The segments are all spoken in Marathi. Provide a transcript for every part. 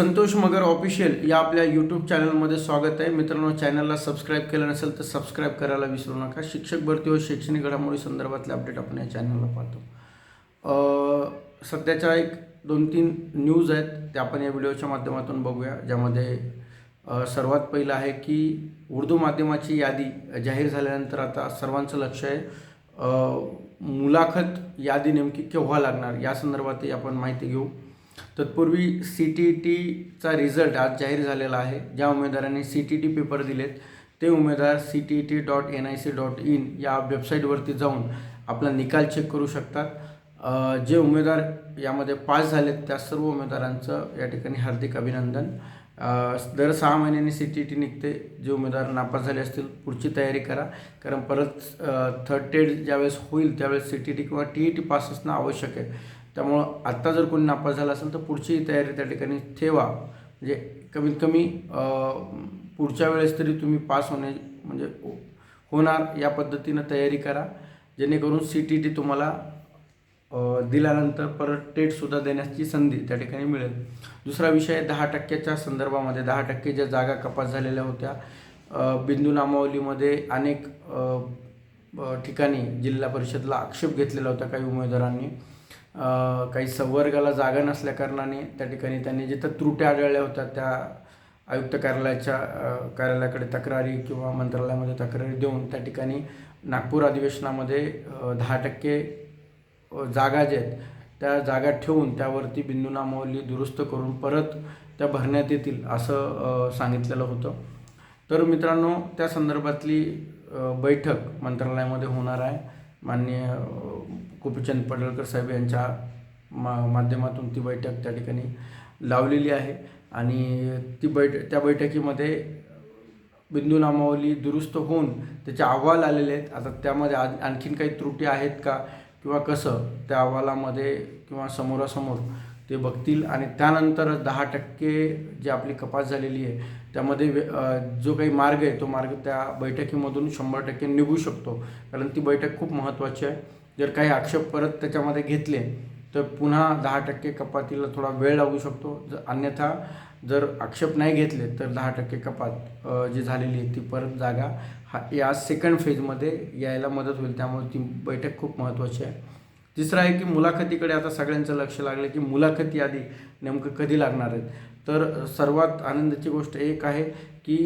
संतोष मगर ऑफिशियल या आपल्या यूट्यूब चॅनलमध्ये स्वागत आहे. मित्रांनो चॅनलला सबस्क्राईब केलं नसेल तर सबस्क्राईब करायला विसरू नका. शिक्षक भरती व शैक्षणिक घडामोडी संदर्भातले अपडेट आपण या चॅनलला पाहतो. सध्याच्या एक दोन तीन न्यूज आहेत त्या आपण या व्हिडिओच्या माध्यमातून बघूया ज्यामध्ये सर्वात पहिलं आहे की उर्दू माध्यमाची यादी जाहीर झाल्यानंतर आता सर्वांचं लक्ष आहे मुलाखत यादी नेमकी केव्हा लागणार? या संदर्भातही आपण माहिती घेऊ. तत्पूर्वी सी टी टीचा रिझल्ट आज जाहीर झालेला आहे. ज्या उमेदवारांनी सी टी टी पेपर दिलेत ते उमेदवार C T T dot N I C dot in या वेबसाईटवरती जाऊन आपला निकाल चेक करू शकतात. जे उमेदवार यामध्ये पास झालेत त्या सर्व उमेदवारांचं या ठिकाणी हार्दिक अभिनंदन. दर सहा महिन्यांनी सी टी टी निघते. जे उमेदवार नापास झाले असतील पुढची तयारी करा. कारण परत थर्ड टेड ज्यावेळेस होईल त्यावेळेस सी टी टी किंवा टी ई टी पास असणं आवश्यक आहे. त्यामुळं आत्ता जर कोणी नापास झाला असेल तर पुढची तयारी त्या ठिकाणी ठेवा. म्हणजे कमीत कमी पुढच्या वेळेस तरी तुम्ही पास होणे म्हणजे हो, होणार या पद्धतीनं तयारी करा. जेणेकरून सी टी टी तुम्हाला दिल्यानंतर परत टेटसुद्धा देण्याची संधी त्या ठिकाणी मिळेल. दुसरा विषय दहा टक्क्याच्या संदर्भामध्ये दहा टक्के ज्या जागा कपात झालेल्या होत्या बिंदू नामावलीमध्ये अनेक ठिकाणी जिल्हा परिषदला आक्षेप घेतलेला होता काही उमेदवारांनी. काही संवर्गाला जागा नसल्याकारणाने त्या ठिकाणी त्यांनी जिथं त्रुट्या आढळल्या होत्या त्या आयुक्त कार्यालयाच्या कार्यालयाकडे तक्रारी किंवा मंत्रालयामध्ये तक्रारी देऊन त्या ठिकाणी नागपूर अधिवेशनामध्ये दहा टक्के जागा ज्या आहेत त्या जागा ठेवून त्यावरती बिंदू नामावली दुरुस्त करून परत त्या भरण्यात येतील असं सांगितलेलं होतं. तर मित्रांनो त्या संदर्भातली बैठक मंत्रालयामध्ये होणार आहे. माननीय गोपीचंद पडळकर साहेब यांच्या मा माध्यमातून ती बैठक त्या ठिकाणी लावलेली आहे. आणि ती बैठ त्या बैठकीमध्ये बिंदू नामावली दुरुस्त होऊन त्याचे अहवाल आलेले आहेत. आता त्यामध्ये आ आणखीन काही त्रुटी आहेत का? किंवा कसं त्या अहवालामध्ये किंवा समोरासमोर ते बघतील आणि त्यानंतर दहा टक्के जी आपली कपात झालेली आहे त्यामध्ये जो काही मार्ग आहे तो मार्ग त्या बैठकीमधून शंभर टक्के निघू शकतो. कारण ती बैठक खूप महत्त्वाची आहे. जर काही आक्षेप परत त्याच्यामध्ये घेतले तर पुन्हा दहा टक्के कपातीला थोडा वेळ लागू शकतो. जर अन्यथा जर आक्षेप नाही घेतले तर दहा टक्के कपात जी झालेली आहे ती परत जागा हा या सेकंड फेजमध्ये यायला मदत होईल. त्यामुळे ती बैठक खूप महत्त्वाची आहे. तिसरं आहे की मुलाखतीकडे आता सगळ्यांचं लक्ष लागलं की मुलाखत यादी नेमकं कधी लागणार आहेत? तर सर्वात आनंदाची गोष्ट एक आहे की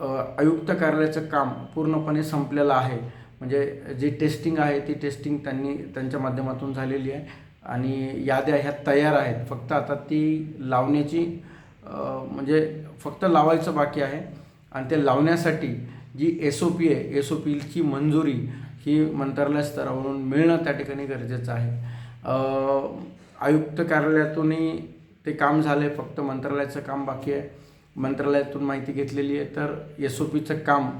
आयुक्त कार्यालयाचं काम पूर्णपणे संपलेलं आहे. म्हणजे जी टेस्टिंग आहे ती टेस्टिंग त्यांनी त्यांच्या माध्यमातून झालेली आहे आणि याद्या ह्या तयार आहेत. फक्त आता ती लावण्याची म्हणजे फक्त लावायचं बाकी आहे आणि ते लावण्यासाठी जी एस ओ पी आहे एस ओ पीची मंजुरी ही मंत्रालय स्तरावरून मिळणं त्या ठिकाणी गरजेचं आहे. आयुक्त कार्यालयातूनही ते काम झालं आहे फक्त मंत्रालयाचं काम बाकी आहे. मंत्रालयातून माहिती घेतलेली आहे तर एस ओ पीचं काम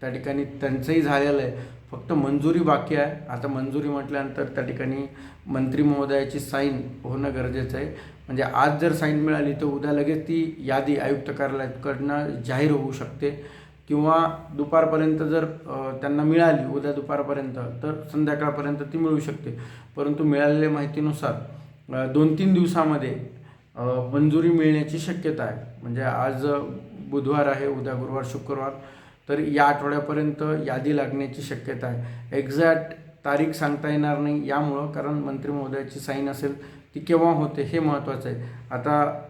त्या ठिकाणी त्यांचंही झालेलं आहे. फक्त मंजुरी बाकी आहे. आता मंजुरी म्हटल्यानंतर त्या ठिकाणी मंत्री महोदयाची साईन होणं गरजेचं आहे. म्हणजे आज जर साईन मिळाली तर उद्या लगेच ती यादी आयुक्त कार्यालयाकडनं जाहीर होऊ शकते. किंवा दुपारपर्यंत जर त्यांना मिळाली उद्या दुपारपर्यंत तर संध्याकाळपर्यंत ती मिळू शकते. परंतु मिळालेल्या माहितीनुसार दोन तीन दिवसामध्ये मंजुरी मिळण्याची शक्यता आहे. म्हणजे आज बुधवार आहे उद्या गुरुवार शुक्रवार तर या आठवड्यापर्यंत यादी लागण्याची शक्यता आहे. एक्झॅक्ट तारीख सांगता येणार नाही यामुळं कारण मंत्री महोदयाची साईन असेल ती केव्हा होते हे महत्त्वाचं आहे. आता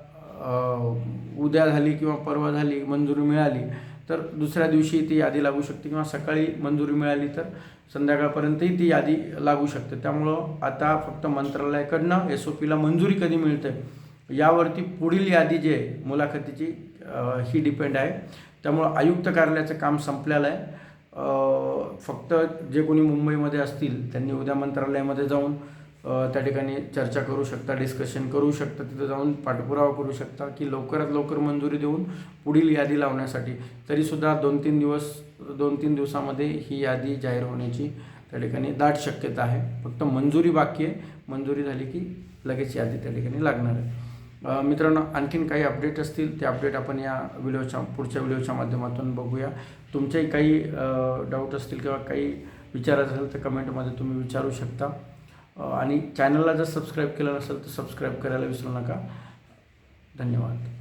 उद्या झाली किंवा परवा झाली मंजुरी मिळाली तर दुसऱ्या दिवशी ती यादी लागू शकते किंवा सकाळी मंजुरी मिळाली तर संध्याकाळपर्यंतही ती यादी लागू शकते. त्यामुळं आता फक्त मंत्रालयाकडनं एस ओ पीला मंजुरी कधी मिळते यावरती पुढील यादी जी आहे मुलाखतीची ही डिपेंड आहे. त्यामुळं आयुक्त कार्यालयाचं काम संपलेलं आहे. फक्त जे कोणी मुंबईमध्ये असतील त्यांनी उद्या मंत्रालयामध्ये जाऊन त्या ठिकाणी चर्चा करू शकता डिस्कशन करू शकता तिथं जाऊन पाठपुरावा करू शकता की लवकरात लवकर मंजुरी देऊन पुढील यादी लावण्यासाठी. तरीसुद्धा दोन तीन दिवस दोन तीन दिवसामध्ये ही यादी जाहीर होण्याची त्या ठिकाणी दाट शक्यता आहे. फक्त मंजुरी बाकी आहे. मंजुरी झाली की लगेच यादी त्या ठिकाणी लागणार आहे. मित्रांनो आणखीन काही अपडेट असतील ते अपडेट आपण या व्हिडिओच्या पुढच्या व्हिडिओच्या माध्यमातून बघूया. तुमचेही काही डाऊट असतील किंवा काही विचारायचं असेल तर कमेंटमध्ये तुम्ही विचारू शकता. आणि चॅनलला जर सबस्क्राईब केलं नसेल तर सबस्क्राईब करायला विसरू नका. धन्यवाद.